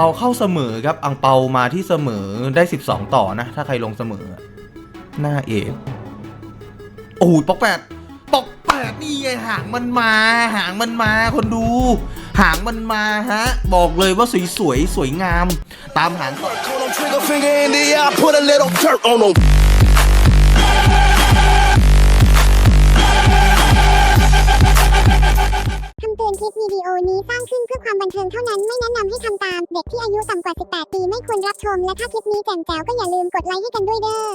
เปาเข้าเสมอครับ อังเปามาที่เสมอได้ 12 ต่อนะ ถ้าใครลงเสมอ หน้าเอฟโอ้ยปอกแปดปอกแปดนี่ไงหางมันมา หางมันมาคนดู หางมันมาฮะ บอกเลยว่าสวยสวยสวยงาม ตามหาง ด็กที่อายุต่ำกว่า 18 ปีไม่ควรรับชม และถ้าคลิปนี้แจ่มแจ๋วก็อย่าลืมกดไลค์ให้กันด้วยเด้อ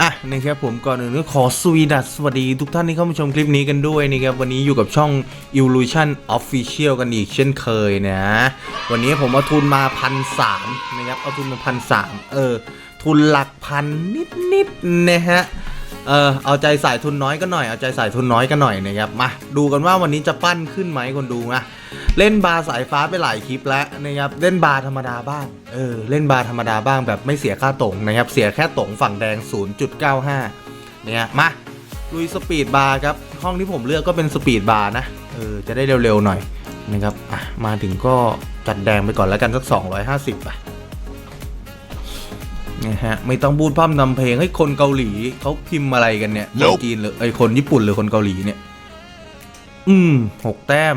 อะนะครับผมก่อนอื่นก็ขอสวีดัสสวัสดีทุกท่านที่เข้ามาชมคลิปนี้กันด้วยนะครับวันนี้อยู่กับช่อง Evolution Official กันอีกเช่นเคยนะวันนี้ผมเอาทุนมาพันสามนะครับเอาทุนมาพันสามเออทุนหลักพันนิดๆนะฮะเออเอาใจใส่ทุนน้อยก็หน่อยเอาใจใส่ทุนน้อยก็หน่อยนะครับมาดูกันว่าวันนี้จะปั้นขึ้นไหมคนดูนะ เล่นบาร์สายฟ้าไปหลายคลิปแล้วนะครับเล่นบาร์ธรรมดาบ้างเออเล่นบาร์ธรรมดาบ้างแบบไม่เสียค่าตรงนะครับเสียแค่ตรงฝั่งแดง 0.95 เนี่ยมาลุยสปีดบาร์ครับห้องที่ผมเลือกก็เป็นสปีดบาร์นะเออจะได้เร็วๆหน่อยนะครับอะมาถึงก็จัดแดงไปก่อนแล้วกันสัก 250อะนะฮะไม่ต้องพูดพร่ำนำเพลงให้คนเกาหลีเขาพิมพ์อะไรกันเนี่ยคน Nope จีนหรือไอคนญี่ปุ่นหรือคนเกาหลีเนี่ย อืมหกแต้ม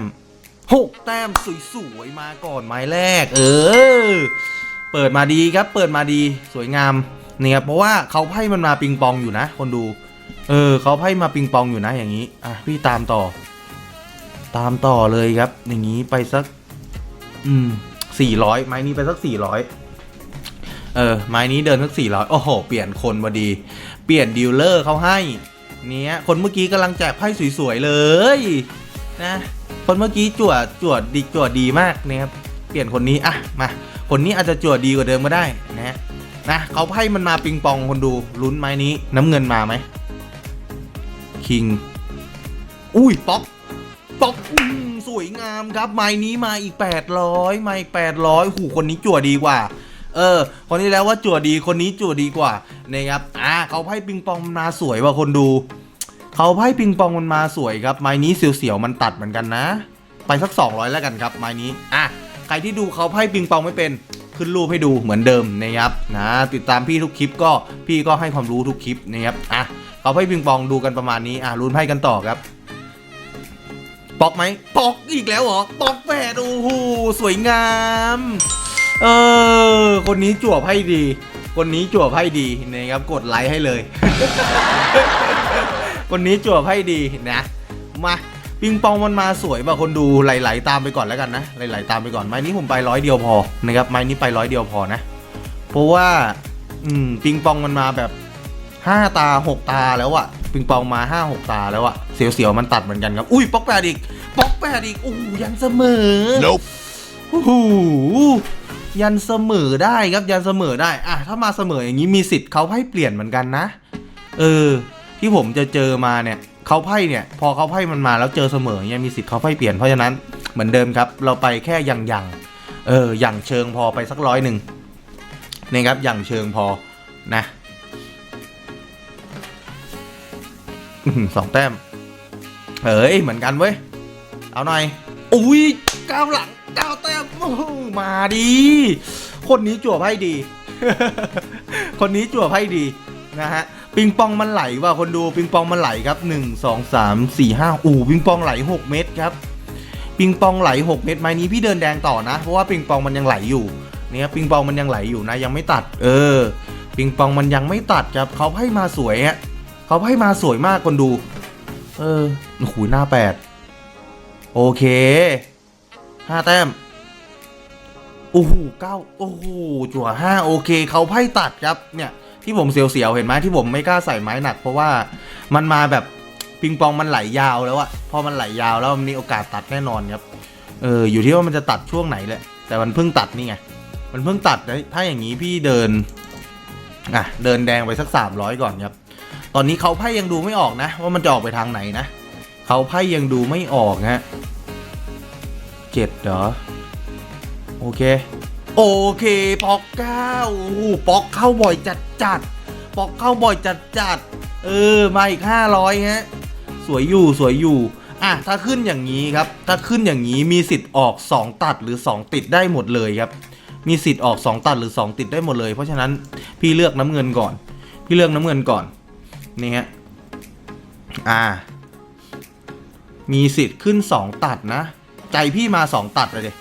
หกแต้มสวยๆมาก่อนไม้แรก เออ เปิดมาดีครับ เปิดมาดีสวยงามเนี่ยเพราะว่าเขาไพ่มันมาปิงปองอยู่นะ คนดู เออเขาไพ่มาปิงปองอยู่นะอย่างนี้อะพี่ตามต่อ ตามต่อเลยครับ อย่างนี้ไปสัก อืมสี่ร้อยไม้นี้ไปสักสี่ร้อยเออไม้นี้เดินสักสี่ร้อยโอ้โห เปลี่ยนคนพอดี เปลี่ยนดีลเลอร์เขาให้ เนี้ยคนเมื่อกี้กำลังแจกไพ่สวยๆเลย นะ คนเมื่อกี้จั่วจั่วดดีจวดดีมากนะครับเปลี่ยนคนนี้อะมาคนนี้อาจจะจวดดีกว่าเดิมก็ได้นะนะเขาไพ่มันมาปิงปองคนดูลุ้นไม้นี้น้ำเงินมาไหมคิงอุ้ยป๊อกป๊อกอืมสวยงามครับไม้นี้มาอีก 800ไม้800หูคนนี้จั่วดีกว่า เออ คนนี้แล้วว่าจั่วดีคนนี้จั่วดีกว่านะครับอ่าเขาไพ่ปิงปองมาสวยว่ะคนดู เขาไพ่ปิงปองมันมาสวยครับไม้นี้เสียวๆมันตัดเหมือนกันนะ ไปสัก 200 แล้วกันครับไม้นี้อะใครที่ดูเขาไพ่ปิงปองไม่เป็นขึ้นรูปให้ดูเหมือนเดิมนะครับนะติดตามพี่ทุกคลิปก็พี่ก็ให้ความรู้ทุกคลิปนะครับอะเขาไพ่ปิงปองดูกันประมาณนี้อะลุ้นไพ่กันต่อครับปอกไหมปอกอีกแล้วเหรอปอกแปดโอ้โหสวยงามเออคนนี้จั่วไพ่ดี คนนี้จั่วไพ่ดีนะครับกดไลค์ให้เลย คนนี้จั่วไพ่ดีนะมาปิงปองมันมาสวยป่ะคนดูไหลๆตามไปก่อนแล้วกันนะไหลๆตามไปก่อนไม้นี้ผมไปร้อยเดียวพอนะครับไม้นี้ไปร้อยเดียวพอนะ เพราะว่า อืมปิงปองมันมาแบบห้าตาหกตาแล้วอะปิงปองมาห้าหกตาแล้วอะเสียวๆมันตัดเหมือนกันครับอุ้ยป๊อกแปดอีกป๊อกแปดอีกโอ้โหยันเสมอ Nope. โอ้โหยันเสมอได้ครับยันเสมอได้อะถ้ามาเสมออย่างนี้มีสิทธิ์เขาไพ่เปลี่ยนเหมือนกันนะ เออ ที่ผมจะเจอมาเนี่ยเขาไพ่เนี่ย พอเขาไพ่มันมาแล้วเจอเสมอเนี่ยมีสิทธิ์เขาไพ่เปลี่ยนเพราะฉะนั้นเหมือนเดิมครับ เราไปแค่ยังยังเอออย่างเชิงพอไปสักร้อยหนึ่งนี่ครับอย่างเชิงพอนะสองแต้มเฮ้ยเหมือนกันเว้ย เอาหน่อย อุ้ยก้าวหลังก้าวแต้มมาดี คนนี้จั่วไพ่ดี คนนี้จั่วไพ่ดีนะฮะ ปิงปองมันไหลว่ะคนดูปิงปองมันไหลครับ 1 2 3 4 5อู้ปิงปองไหล 6 เม็ดครับปิงปองไหล 6 เม็ดไม้นี้พี่เดินแดงต่อนะ เพราะว่าปิงปองมันยังไหลอยู่เนี่ยปิงปองมันยังไหลอยู่นะ ยังไม่ตัด เออ ปิงปองมันยังไม่ตัดครับเขาให้มาสวยฮะเขาให้มาสวยมากคนดู เออโอ้โหหน้าแปดโอเคห้าแต้มโอ้โหเก้าโอ้โหจั่วห้าโอเคเขาไพ่ตัดครับเนี่ย ที่ผมเสียวๆเห็นไหมที่ผมไม่กล้าใส่ไม้หนัก เพราะว่ามันมาแบบปิงปองมันไหลยาวแล้วอะพอมันไหลยาวแล้วมันมีโอกาสตัดแน่นอนครับเอออยู่ที่ว่ามันจะตัดช่วงไหนแหละ แต่มันเพิ่งตัดนี่ไงมันเพิ่งตัดถ้าอย่างนี้พี่เดินอะเดินแดงไปสักสามร้อยก่อนครับ ตอนนี้เขาไพ่ยังดูไม่ออกนะ ว่ามันจะออกไปทางไหนนะเขาไพ่ยังดูไม่ออกฮะเจ็ดเหรอโอเค โอเคปอกเก้าโอ้โหปอกเข้าบ่อยจัดจัดปอกเข้าบ่อยจัดจัดเออมาอีกห้าร้อยฮะสวยอยู่สวยอยู่อะถ้าขึ้นอย่างนี้ครับ ถ้าขึ้นอย่างนี้มีสิทธิ์ออก 2 ตัดหรือ 2 ติดได้หมดเลยครับ มีสิทธิ์ออก 2 ตัดหรือ 2 ติดได้หมดเลย เพราะฉะนั้นพี่เลือกน้ำเงินก่อน พี่เลือกน้ำเงินก่อนนี่ฮะอ่า มีสิทธิ์ขึ้น 2 ตัดนะ ใจพี่มา 2 ตัดเลยดิ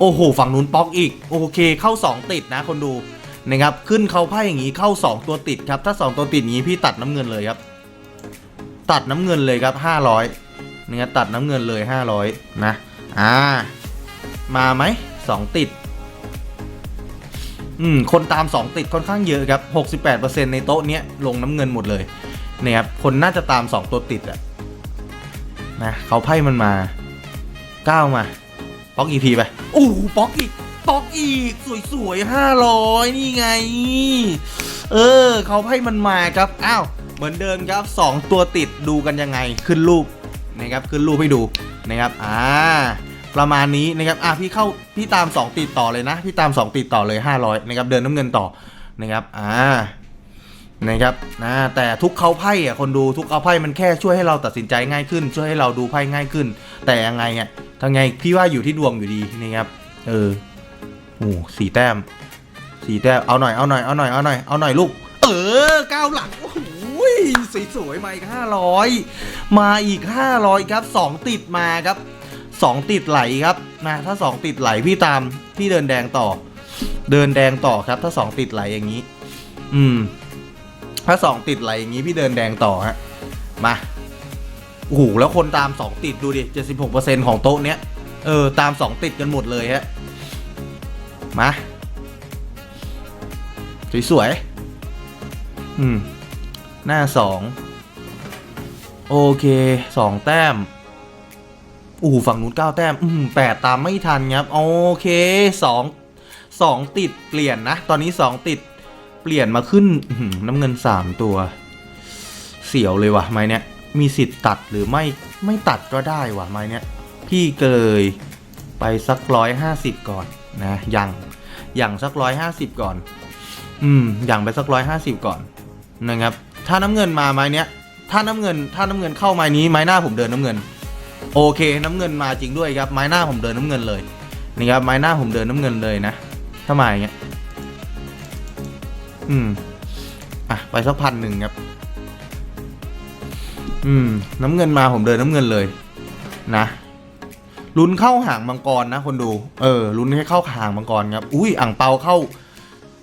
โอ้โห ฝั่งนู้นป๊อกอีก โอเค เข้า 2 ติดนะคนดูนะครับ ขึ้นเขาไพ่อย่างนี้เข้า 2 ตัวติดครับ ถ้า 2 ตัวติดอย่างนี้พี่ตัดน้ำเงินเลยครับ ตัดน้ำเงินเลยครับ 500นะครับตัดน้ำเงินเลย 500 นะ อ่า มาไหมสองติด อืม คนตาม 2 ติดค่อนข้างเยอะครับ 68%ในโต๊ะเนี้ยลงน้ำเงินหมดเลยนะครับ คนน่าจะตาม 2 ตัวติดอะนะเขาไพ่มันมา 9 มา ป๊อกอีพีไปโอ้ป๊อกอีกป๊อกอีก สวยๆ500นี่ไง เออเขาไพ่มันมาครับ อ้าว เหมือนเดิมครับ 2 ตัวติดดูกันยังไงขึ้นรูปนะครับขึ้นรูปให้ดูนะครับอ่าประมาณนี้นะครับอะพี่เข้าพี่ตาม 2 ติดต่อเลยนะ พี่ตาม 2 ติดต่อเลย 500นะครับเดินน้ำเงินต่อนะครับอ่า นะครับนะแต่ทุกเขาไพ่อะคนดูทุกเขาไพ่มันแค่ช่วยให้เราตัดสินใจง่ายขึ้น ช่วยให้เราดูไพ่ง่ายขึ้น แต่ยังไงอะทั้งไงพี่ว่าอยู่ที่ดวงอยู่ดีนะครับเออโอ้สี่แต้มสี่แต้มเอาหน่อยเอาหน่อยเอาหน่อยเอาหน่อยเอาหน่อยลูก เออเก้าหลังโอ้โหสวยมาอีกห้าร้อยมาอีกห้าร้อยครับสองติดมาครับสองติดไหลครับนะถ้าสองติดไหลพี่ตามพี่เดินแดงต่อ เดินแดงต่อครับ ถ้าสองติดไหลอย่างนี้ อืม ถ้าสองติดอะไหลอย่างนี้พี่เดินแดงต่อฮะมาโอ้โหแล้วคนตามสองติดดูดิเจ็ดสิบหกเปอร์เซ็นของโต๊ะเนี้ยเออตามสองติดกันหมดเลยฮะมาสวยๆอืม หน้าสองโอเคสองแต้มอู้หูฝั่งนู้นเก้าแต้ม อืมแปดตามไม่ทันครับ โอเคสองสองติดเปลี่ยนนะ ตอนนี้สองติด เปลี่ยนมาขึ้นน้ำเงินสามตัว เสียวเลยว่ะไม้เนี้ยมีสิทธิ์ตัดหรือไม่ไม่ตัดก็ได้ว่ะไม้เนี้ยพี่เกยไปสักร้อยห้าสิบก่อนนะยังอยังสักร้อยห้าสิบก่อน อืมอยังไปสักร้อยห้าสิบก่อนนะครับ ถ้าน้ำเงินมาไม้เนี้ย ถ้าน้ำเงิน ถ้าน้ำเงินเข้าไม้นี้ไม้หน้าผมเดินน้ำเงิน โอเค น้ำเงินมาจริงด้วยครับไม้หน้าผมเดินน้ำเงินเลยนี่ครับไม้หน้าผมเดินน้ำเงินเลยนะถ้ามาอย่างเงี้ย อืมอะไปสักพันหนึ่งครับ อืม น้ำเงินมาผมเดินน้ำเงินเลย นะลุ้นเข้าหางมังกรนะ คนดู เออลุ้นให้เข้าหางมังกรครับ อุ้ยอ่างเปาเข้า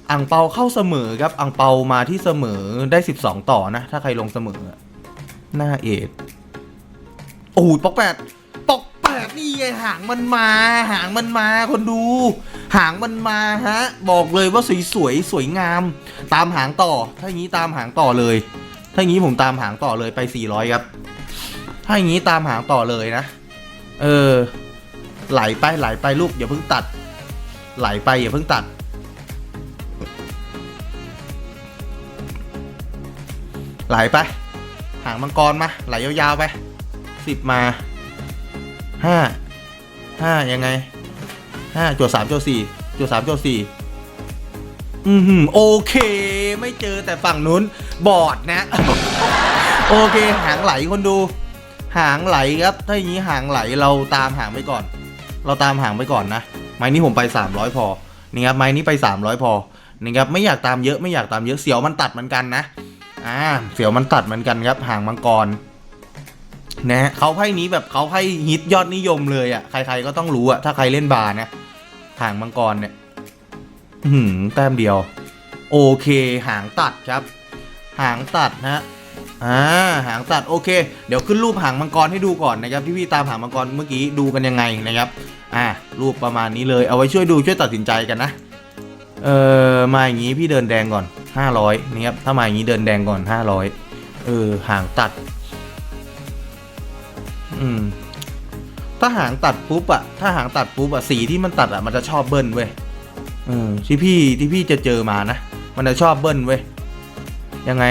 อ่างเปาเข้าเสมอครับอ่างเปามาที่เสมอได้สิบสองต่อนะ ถ้าใครลงเสมอ หน้าเอ็ดโอ้ยปอกแปดปอกแปด นี่ไงหางมันมา หางมันมาคนดู หางมันมาฮะ บอกเลยว่าสวยสวยสวยงาม ตามหางต่อ ถ้าอย่างนี้ตามหางต่อเลย ถ้าอย่างนี้ผมตามหางต่อเลยไป 400 ครับ ถ้าอย่างนี้ตามหางต่อเลยนะ เออ ไหลไปไหลไปลูกอย่าเพิ่งตัด ไหลไปอย่าเพิ่งตัด ไหลไป หางมังกรมา ไหลยาวๆไปสิบมา ห้าห้ายังไงห้าจวดสามจวดสี่จวดสามจวดสี่อืมหืมโอเค ไม่เจอแต่ฝั่งนู้นบอดนะ โอเคหางไหลคนดู หางไหลครับ ถ้าอย่างนี้หางไหลเราตามหางไปก่อน เราตามหางไปก่อนนะไม้นี้ผมไป 300 พอนี่ครับไม้นี้ไป 300 พอนี่ครับไม่อยากตามเยอะไม่อยากตามเยอะเสียวมันตัดเหมือนกันนะอ่าเสียวมันตัดเหมือนกันครับหางมังกร นะฮะเขาไพ่นี้แบบเขาไพ่ฮิตยอดนิยมเลยอะ่ะ ใครๆก็ต้องรู้อะ่ะ ถ้าใครเล่นบาร์นะหางมังกรเนี่ยหืมแต้มเดียว โอเค หางตัดครับ หางตัดนะฮะอ่าหางตัดโอเค เดี๋ยวขึ้นรูปหางมังกรให้ดูก่อนนะครับพี่พี่ตามหางมังกรเมื่อกี้ดูกันยังไงนะครับอ่ารูปประมาณนี้เลยเอาไว้ช่วยดูช่วยตัดสินใจกันนะเออมาอย่างนี้พี่เดินแดงก่อน 500นี่ครับถ้ามาอย่างนี้เดินแดงก่อน 500เออหางตัด อืม ถ้าหางตัดปุ๊บอะถ้าหางตัดปุ๊บอะสีที่มันตัดอะมันจะชอบเบิ้ลเว้ยเออที่พี่ที่พี่จะเจอมานะ มันจะชอบเบิ้ลเว้ย ยังไง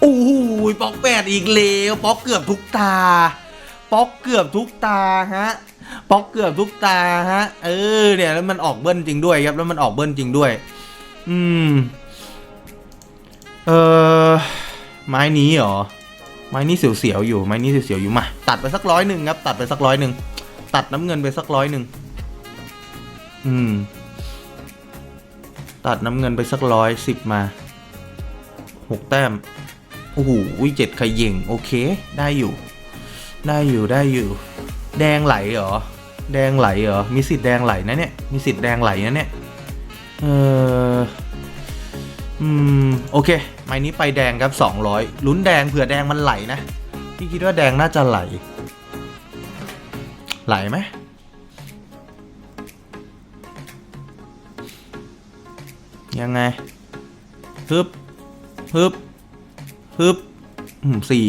โอ้โหป๊อกแปดอีกแล้วป๊อกเกือบทุกตา ป๊อกเกือบทุกตาฮะ ป๊อกเกือบทุกตาฮะ เออ เนี่ยแล้วมันออกเบิ้ลจริงด้วยครับ แล้วมันออกเบิ้ลจริงด้วย อืม เออไม้นี้เหรอ ไม้นี่เสียวๆอยู่ไม้นี่เสียวๆอยู่มาตัดไปสักร้อยหนึ่งครับตัดไปสักร้อยหนึ่งตัดน้ำเงินไปสักร้อยหนึ่งอืม ตัดน้ำเงินไปสักร้อยสิบมาหกแต้มโอ้โหเจ็ดขย่งโอเค ได้อยู่ ได้อยู่ได้อยู่ แดงไหลเหรอแดงไหลเหรอมีสิทธิ์แดงไหลนะเนี่ยมีสิทธิ์แดงไหลนะเนี่ยเอออืมโอเค ไม้นี้ไปแดงครับ 200 ลุ้นแดงเผื่อแดงมันไหลนะ พี่คิดว่าแดงน่าจะไหล ไหลไหมยังไงฮึบฮึบฮึบอืมสี่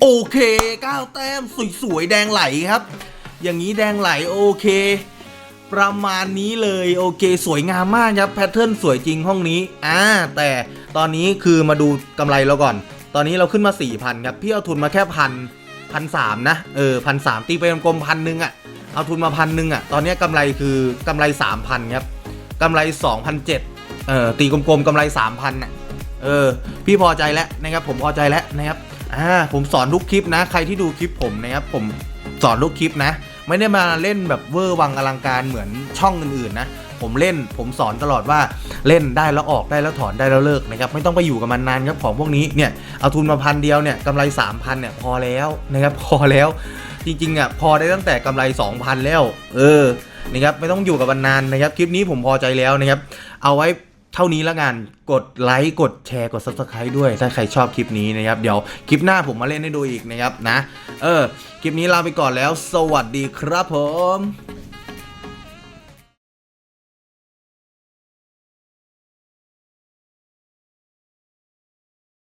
โอเคก้าวแต้มสวยๆ แดงไหลครับ อย่างนี้แดงไหลโอเค ประมาณนี้เลยโอเค สวยงามมากครับแพทเทิร์นสวยจริงห้องนี้อ่าแต่ตอนนี้คือมาดูกำไรเราก่อน ตอนนี้เราขึ้นมา 4,000ครับพี่เอาทุนมาแค่พันพันสามนะเออพันสามตีไปกลมๆพันหนึ่งอะ่ะเอาทุนมาพันหนึ่งอะ่ะตอนนี้กำไรคือกำไร 3,000ครับกำไร 2,007เออตีกลมๆกำไร 3,000น่ะเออพี่พอใจแล้วนะครับผมพอใจแล้วนะครับอ่าผมสอนทุกคลิปนะ ใครที่ดูคลิปผมนะครับผมสอนทุกคลิปนะ ไม่ได้มาเล่นแบบเวอร์วังอลังการเหมือนช่องอื่นๆนะผมเล่นผมสอนตลอดว่าเล่นได้แล้วออกได้แล้วถอนได้แล้วเลิกนะครับไม่ต้องไปอยู่กับมันนานครับของพวกนี้เนี่ยเอาทุนมาพันเดียวเนี่ยกำไร 3,000เนี่ยพอแล้วนะครับพอแล้วจริงๆอะพอได้ตั้งแต่กำไร 2,000 แล้ว เออนะครับไม่ต้องอยู่กับมันนานนะครับคลิปนี้ผมพอใจแล้วนะครับเอาไว้ เท่านี้ละกัน กดไลค์ กดแชร์ กด subscribe ด้วย ถ้าใครชอบคลิปนี้นะครับ เดี๋ยวคลิปหน้าผมมาเล่นให้ดูอีกนะครับนะ เออ คลิปนี้ลาไปก่อนแล้ว สวัสดีครับผม